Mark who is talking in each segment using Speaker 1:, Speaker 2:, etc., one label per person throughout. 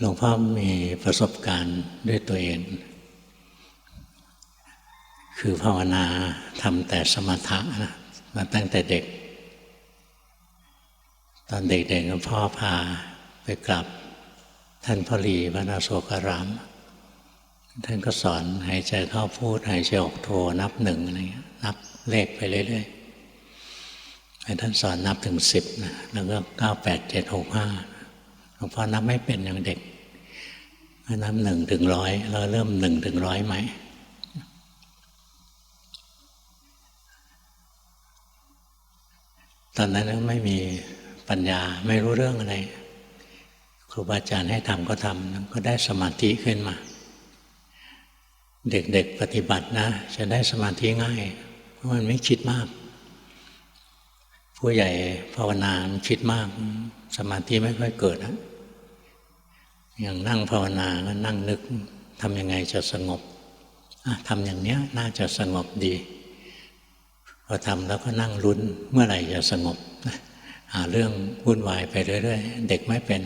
Speaker 1: หลวงพ่อมีประสบการณ์ด้วยตัวเอง คือภาวนาทำแต่สมถะนะมาตั้งแต่เด็ก ตอนเด็กๆพ่อพาไปกลับท่านพอลีพระนาโศการาม ท่านก็สอนหายใจเข้าพูดหายใจออกโทนับหนึ่งอะไรเงี้ยนับเลขไปเรื่อยๆให้ท่านสอนนับถึงสิบนะแล้วก็เก้าแปดเจ็ดหกห้า หลวงพ่อนับไม่เป็นอย่างเด็กนับหนึ่งถึงร้อยเราเริ่มหนึ่งถึงร้อยไหมตอนนั้นไม่มีปัญญาไม่รู้เรื่องอะไร ครูบาอาจารย์ให้ทำก็ทำก็ได้สมาธิขึ้นมา เด็กๆปฏิบัตินะ จะได้สมาธิง่าย เพราะมันไม่คิดมาก ผู้ใหญ่ภาวนาคิดมาก สมาธิไม่ค่อยเกิดนะ อย่างนั่งภาวนาก็นั่งนึกทำยังไงจะสงบทำอย่างเนี้ยน่าจะสงบดีพอทำแล้วก็นั่งลุ้นเมื่อไหร่จะสงบหาเรื่องวุ่นวายไปเรื่อยๆ เด็กไม่เป็น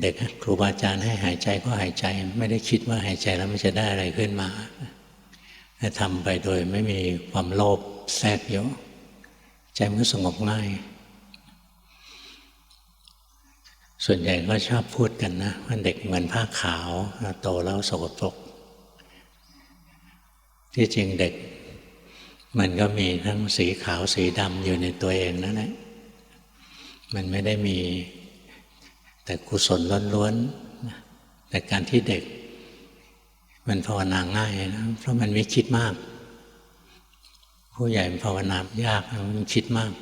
Speaker 1: เด็กครูบาอาจารย์ให้หายใจก็หายใจ ไม่ได้คิดว่าหายใจแล้วมันจะได้อะไรขึ้นมาทำไปโดยไม่มีความโลภแทรกเยอะใจมันสงบง่าย ส่วนใหญ่ก็ชอบพูดกันนะว่าเด็กเหมือนผ้าขาวโตแล้วสกปรกที่จริงเด็ก มันก็มีทั้งสีขาวสีดำอยู่ในตัวเองนั่นแหละมันไม่ได้มีแต่กุศลล้วนๆแต่การที่เด็ก มันภาวนาง่ายนะเพราะมันไม่คิดมาก ผู้ใหญ่ภาวนายากมันคิดมาก